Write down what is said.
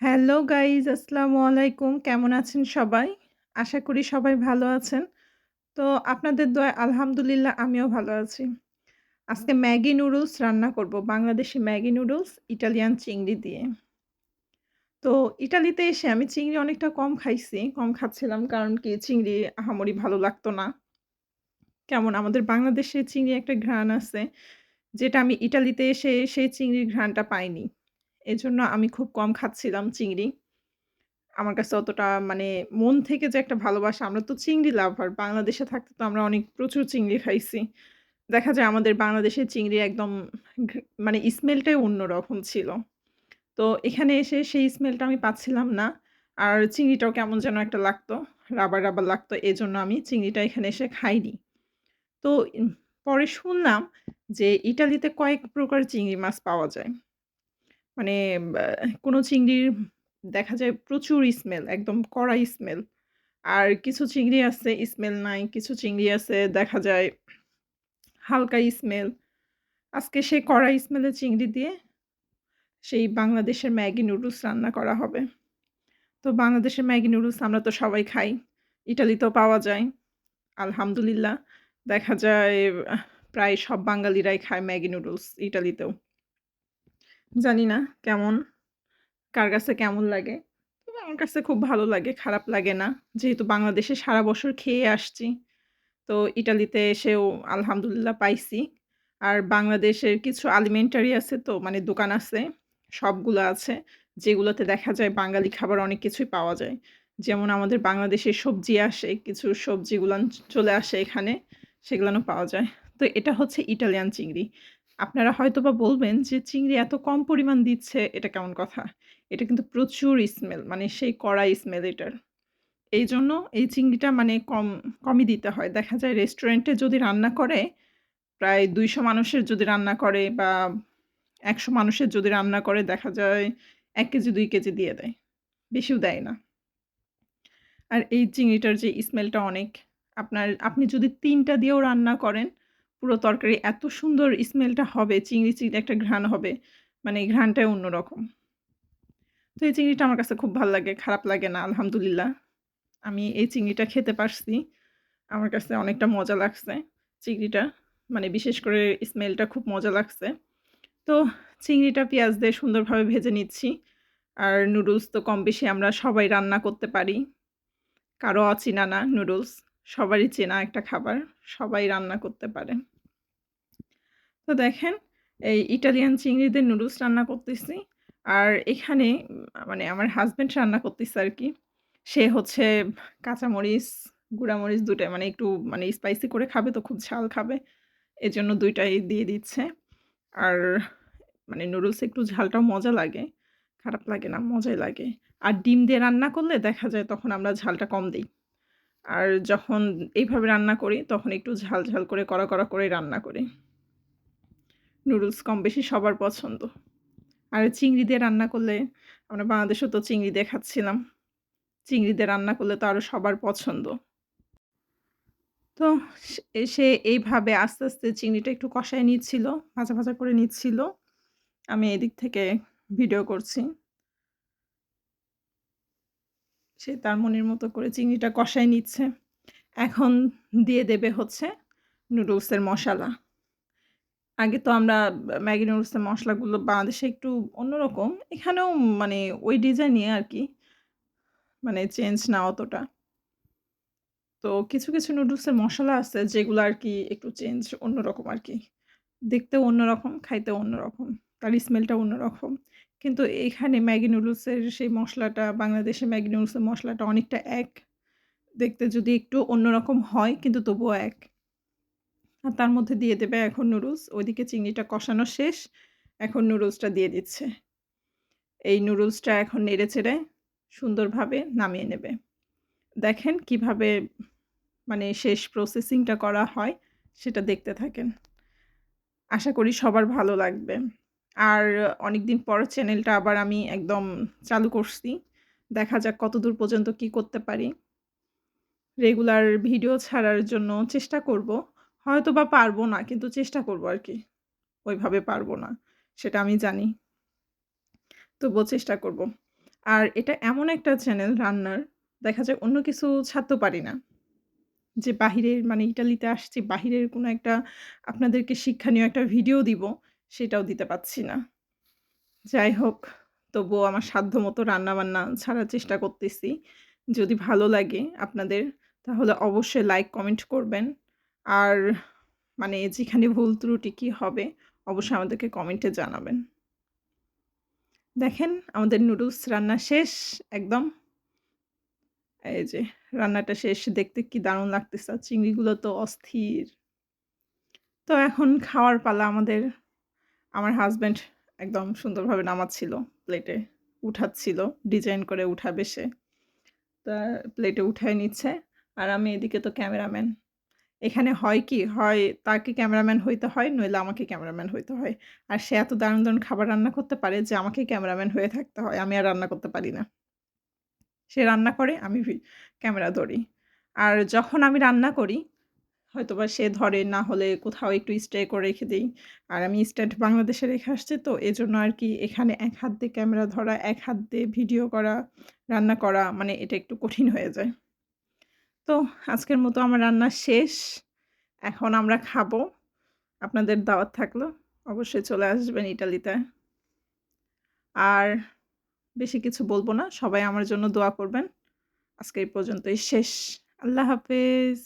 Hello guys আসসালামু আলাইকুম কেমন আছেন সবাই? আশা করি সবাই ভালো আছেন। তো আপনাদের দোয়ায় আলহামদুলিল্লাহ আমিও ভালো আছি। আজকে ম্যাগি নুডলস রান্না করব। বাংলাদেশি ম্যাগি নুডলস, ইটালিয়ান চিংড়ি দিয়ে। তো ইটালিতে এসে আমি চিংড়ি অনেকটা কম খাইছি। কম খাচ্ছিলাম কারণ কি চিংড়ি আহামরি ভালো লাগতো না। কেমন, আমাদের বাংলাদেশে চিংড়ি একটা ঘ্রাণ আছে, যেটা আমি ইটালিতে এসে সেই চিংড়ির ঘ্রাণটা পাইনি। এজন্য আমি খুব কম খাচ্ছিলাম চিংড়ি। আমার কাছে অতটা মানে মন থেকে যে একটা ভালোবাসা আমরা তো চিংড়ি লাভার। বাংলাদেশে থাকতে তো আমরা অনেক প্রচুর চিংড়ি খাইছি। দেখা যায় আমাদের বাংলাদেশের চিংড়ি একদম মানে স্মেলটাই অন্যরকম ছিল। তো এখানে এসে সেই স্মেলটা আমি পাচ্ছিলাম না। আর চিংড়িটাও কেমন যেন একটা লাগতো। রাবার, রাবার লাগতো। এজন্য আমি চিংড়িটা এখানে এসে খাইনি। তো পরে শুনলাম যে ইটালিতে কয়েক প্রকার চিংড়ি মাছ পাওয়া যায়। মানে কোনো চিংড়ির দেখা যায় প্রচুর স্মেল, একদম কড়া স্মেল। আর কিছু চিংড়ি আছে স্মেল নাই, কিছু চিংড়ি আছে দেখা যায় হালকা স্মেল। আজকে সেই কড়া স্মেলের চিংড়ি দিয়ে সেই বাংলাদেশের ম্যাগি নুডলস রান্না করা হবে। তো বাংলাদেশের ম্যাগি নুডলস আমরা তো সবাই খাই। ইটালিতেও পাওয়া যায়। আলহামদুলিল্লাহ দেখা যায় প্রায় সব বাঙালিরাই খায় ম্যাগি নুডলস ইটালিতেও। জানি না কেমন? কার কাছে কেমন লাগে? তবে আমার কাছে খুব ভালো লাগে, খারাপ লাগে না। যেহেতু বাংলাদেশে সারা বছর খেয়ে আসছি। তো ইটালিতে এসেও আলহামদুলিল্লাহ পাইছি। আর বাংলাদেশের কিছু আলিমেন্টারি আছে তো মানে দোকান আছে, সবগুলো আছে। যেগুলোতে দেখা যায় বাঙালি খাবার অনেক কিছুই পাওয়া যায়। যেমন আমাদের বাংলাদেশের সবজি আসে, কিছু সবজিগুলান চ চলে আসে এখানে, সেগুলানও পাওয়া যায়। তো এটা হচ্ছে ইটালিয়ান চিংড়ি। আপনারা হয়তোবা বলবেন যে চিংড়ি এত কম পরিমাণ দিচ্ছে, এটা কেমন কথা? এটা কিন্তু প্রচুর স্মেল মানে সেই কড়া স্মেল এটার। এই জন্য এই চিংড়িটা মানে কম কমই দিতে হয়। দেখা যায় রেস্টুরেন্টে যদি রান্না করে, প্রায় ২০০ মানুষের যদি রান্না করে বা ১০০ মানুষের যদি রান্না করে দেখা যায় এক কেজি দুই কেজি দিয়ে দেয়। বেশিও দেয় না। আর এই চিংড়িটার যে স্মেলটা অনেক। আপনার আপনি যদি তিনটা দিয়েও রান্না করেন, পুরো তরকারি এত সুন্দর স্মেলটা হবে, চিংড়ি, চিংড়ি একটা ঘ্রাণ হবে। মানে এই ঘ্রাণটাই অন্যরকম। তো এই চিংড়িটা আমার কাছে খুব ভালো লাগে, খারাপ লাগে না আলহামদুলিল্লাহ। আমি এই চিংড়িটা খেতে পারছি। আমার কাছে অনেকটা মজা লাগছে চিংড়িটা। মানে বিশেষ করে স্মেলটা খুব মজা লাগছে। তো চিংড়িটা পেঁয়াজ দিয়ে সুন্দরভাবে ভেজে নিচ্ছি। আর নুডলস তো কম বেশি আমরা সবাই রান্না করতে পারি। কারও অচেনা না নুডলস। সবারই চেনা একটা খাবার। সবাই রান্না করতে পারে। তো দেখেন এই ইটালিয়ান চিংড়ি দিয়ে নুডলস রান্না করতেছি। আর এখানে মানে আমার হাসব্যান্ড রান্না করতেছে আর কি সে হচ্ছে কাঁচামরিচ, গুঁড়ামরিচ ২ টাই মানে একটু মানে স্পাইসি করে খাবে তো খুব ঝাল খাবে। এজন্য ২ টাই দিয়ে দিচ্ছে। আর মানে নুডলসে একটু ঝালটাও মজা লাগে। খারাপ লাগে না, মজাই লাগে। আর ডিম দিয়ে রান্না করলে দেখা যায় তখন আমরা ঝালটা কম দিই আর যখন এইভাবে রান্না করি তখন একটু ঝাল, ঝাল করে কড়া, কড়া করে রান্না করি। নুডলস কম বেশি সবার পছন্দ। আর চিংড়ি দিয়ে রান্না করলে আমরা বাংলাদেশেও তো চিংড়ি দিয়ে খাচ্ছিলাম। চিংড়ি দিয়ে রান্না করলে তো আরও সবার পছন্দ। তো সে এইভাবে আস্তে, আস্তে চিংড়িটা একটু কষায় নিচ্ছিল, ভাজা, ভাজা করে নিচ্ছিল। আমি এদিক থেকে ভিডিও করছি। সে তার মনের মতো করে চিংড়িটা কষায় নিচ্ছে। এখন দিয়ে দেবে হচ্ছে নুডলসের মশালা। আগে তো আমরা ম্যাগি নুডলসের মসলাগুলো বাংলাদেশে একটু অন্যরকম। এখানেও মানে ওই ডিজাইনে আর কি মানে চেঞ্জ না অতটা। তো কিছু, কিছু নুডলসের মশলা আছে যেগুলো আর কি একটু চেঞ্জ অন্যরকম আর কি দেখতেও অন্যরকম, খাইতেও অন্যরকম। তার স্মেলটাও অন্যরকম। কিন্তু এখানে ম্যাগি নুডলসের সেই মশলাটা বাংলাদেশে ম্যাগি নুডলসের মশলাটা অনেকটা এক। দেখতে যদি একটু অন্যরকম হয় কিন্তু তবুও এক। আর তার মধ্যে দিয়ে দেবে এখন নুডলস। ওইদিকে চিংড়িটা কষানো শেষ। এখন নুডলসটা দিয়ে দিচ্ছে। এই নুডলসটা এখন নেড়ে চেড়ে সুন্দরভাবে নামিয়ে নেবে। দেখেন কীভাবে মানে শেষ প্রসেসিংটা করা হয়, সেটা দেখতে থাকেন। আশা করি সবার ভালো লাগবে। আর অনেকদিন পর চ্যানেলটা আবার আমি একদম চালু করছি। দেখা যাক কতদূর পর্যন্ত কি করতে পারি। রেগুলার ভিডিও ছাড়ার জন্য চেষ্টা করব। হয়তোবা পারব না কিন্তু চেষ্টা করব আরকি। ওইভাবে পারব না। সেটা আমি জানি। তবুও চেষ্টা করব। আর এটা এমন একটা চ্যানেল রান্নার, দেখা যায় অন্য কিছু ছাড়তেও পারি না। যে বাহিরের মানে ইটালিতে আসছি, বাহিরের কোনো একটা আপনাদেরকে শিক্ষণীয় একটা ভিডিও দিব, সেটাও দিতে পারছি না। যাই হোক, তবুও আমার সাধ্যমতো রান্নাবান্না ছাড়ার চেষ্টা করতেছি। যদি ভালো লাগে আপনাদের, তাহলে অবশ্যই লাইক, কমেন্ট করবেন। আর মানে যেখানে ভুল ত্রুটি কি হবে, অবশ্যই আমাদেরকে কমেন্টে জানাবেন। দেখেন আমাদের নুডলস রান্না শেষ একদম। এই যে রান্নাটা শেষ। দেখতে কি দারুণ লাগতেছে। চিংড়িগুলো তো অস্থির। তো এখন খাওয়ার পালা আমাদের। আমার হাজব্যান্ড একদম সুন্দরভাবে নামাচ্ছিল প্লেটে, উঠাচ্ছিল। ডিজাইন করে উঠাবে সে। তা প্লেটে উঠায় নিচ্ছে। আর আমি এদিকে তো ক্যামেরাম্যান। এখানে হয় কি? হয় তাকে ক্যামেরাম্যান হইতে হয়, নইলে আমাকে ক্যামেরাম্যান হইতে হয়। আর সে এত দারুণ, দারুণ খাবার রান্না করতে পারে যে আমাকে ক্যামেরাম্যান হয়ে থাকতে হয়। আমি আর রান্না করতে পারি না। সে রান্না করে, আমি ক্যামেরা ধরি। আর যখন আমি রান্না করি, হয়তোবা সে ধরে, না হলে কোথাও একটু স্টে করে রেখে দিই আর আমি স্ট্যান্ড বাংলাদেশে রেখে আসছি তো, এজন্য আরকি এখানে এক হাত দিয়ে ক্যামেরা ধরা, এক হাত দিয়ে ভিডিও করা, রান্না করা মানে এটা একটু কঠিন হয়ে যায়। তো আজকের মতো আমার রান্না শেষ। এখন আমরা খাব। আপনাদের দাওয়াত থাকল। অবশ্যই চলে আসবেন ইটালিতে। আর বেশি কিছু বলব না। সবাই আমার জন্য দোয়া করবেন। আজকে এই পর্যন্তই শেষ। আল্লাহ হাফেজ।